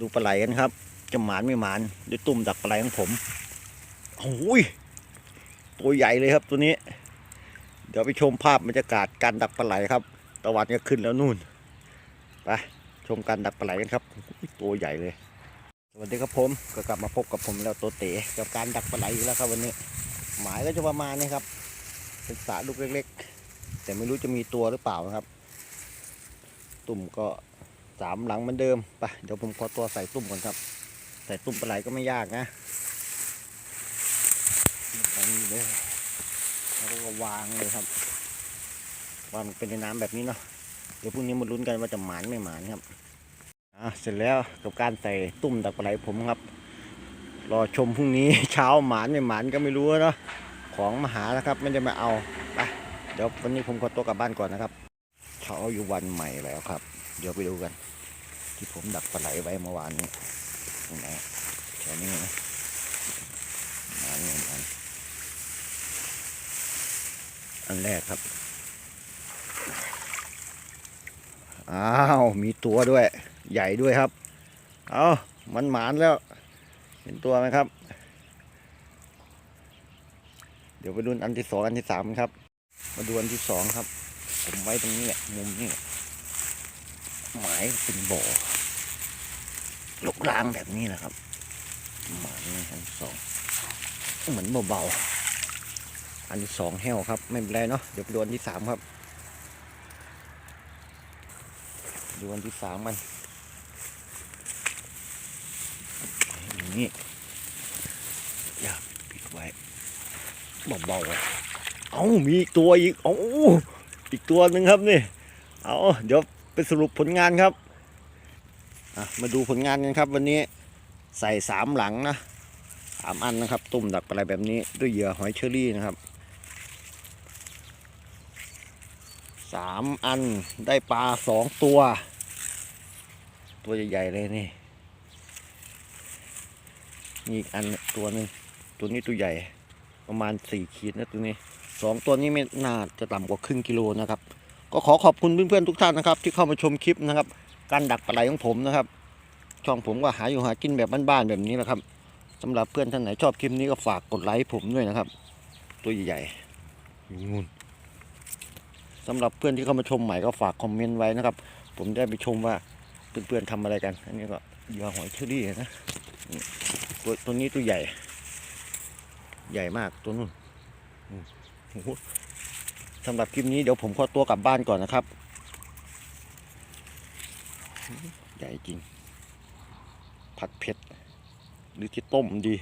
ดูปลาไหลกันครับ จะหมานไม่หมานด้วยตุ่มดักปลาไหลของผมโอ้ยตัวใหญ่เลยครับตัวนี้ เดี๋ยวไปชมภาพบรรยากาศการดักปลาไหลครับ ตะวันก็ขึ้นแล้วนู่นไปชมการดักปลาไหลกันครับ ตัวใหญ่เลย สวัสดีครับผมก็กลับมาพบกับผมแล้วตัวเต๋กับการดักปลาไหลอีกแล้วครับวันนี้ หมายก็จะประมาณนี้ครับเป็นสระลูกเล็ก ๆ แต่ไม่รู้จะมีตัวหรือเปล่านะครับ ตุ่มก็ สามหลังเหมือนเดิมไปเดี๋ยวผมขอตัวใส่ตุ่มก่อนครับ ใส่ตุ่มปลาไหลก็ไม่ยากนะแบบนี้เลยแล้วก็วางเลยครับวางเป็นในน้ำแบบนี้เนาะเดี๋ยวพรุ่งนี้มาลุ้นกันว่าจะหมานไม่หมานครับอะเสร็จแล้วกับการใส่ตุ่มดักปลาไหลผมครับ รอชมพรุ่งนี้เช้าหมานไม่หมานก็ไม่รู้เนาะของมาหาแล้วครับไม่ได้มาเอาไปเดี๋ยววันนี้ผมขอตัวกลับบ้านก่อนนะครับเช้าอยู่วันใหม่แล้วครับ เดี๋ยวไปดูกัน ที่ผมดักปลาไหลไว้เมื่อวานนี้ตรงไหนแถวนี้นะมานี่อันอันแรกครับ อ้าว มีตัวด้วย ใหญ่ด้วยครับ เอามันหมานแล้ว เห็นตัวไหมครับ เดี๋ยวไปดูอันที่สองอันที่สามครับ มาดูอันที่สองครับ ผมไว้ตรงนี้แหละมุมนี้ หมายเป็นบ่อลูกรางแบบนี้แหละครับ หมายอันสอง เหมือนเบาๆอันที่สองแห้วครับ ไม่เป็นไรเนาะเดี๋ยวดูอันที่สามครับดูอันที่สามมันอย่างนี้อย่าปิดไว้เบาๆเอ้ามีตัวอีกเอ้าอีกตัวหนึ่งครับนี่ เอาเดี๋ยว ไปสรุปผลงานครับมาดูผลงานกันครับ วันนี้ใส่สามหลังนะสามอันนะครับ ตุ่มดักอะไรแบบนี้ด้วยเหยื่อหอยเชอรี่นะครับสามอันได้ปลาสองตัว ตัวใหญ่ๆเลยนี่นี่อีกอันตัวหนึ่งตัวนี้ตัวใหญ่ประมาณสี่ขีดนะตัวนี้สองตัวนี้ไม่น่าจะต่ำกว่าครึ่งกิโลนะครับ ก็ขอขอบคุณเพื่อนๆทุกท่านนะครับ ที่เข้ามาชมคลิปนะครับ การดักปลาไหลของผมนะครับ ช่องผมก็หาอยู่หากินแบบบ้านๆแบบนี้แหละครับสำหรับเพื่อนท่านไหนชอบคลิปนี้ก็ฝากกดไลค์ผมด้วยนะครับ ตัวใหญ่ๆนู่นสำหรับเพื่อนที่เข้ามาชมใหม่ก็ฝากคอมเมนต์ไว้นะครับ ผมได้ไปชมว่าเพื่อนๆทำอะไรกัน อันนี้ก็เหยื่อหอยเชอรี่นะนี่ตัวตัวนี้ตัวใหญ่ ใหญ่มากตัวนู้นอืมโอ้โห สำหรับคลิปนี้เดี๋ยวผมขอตัวกลับบ้านก่อนนะครับ ใหญ่จริง ผัดเผ็ด หรือที่ต้มดี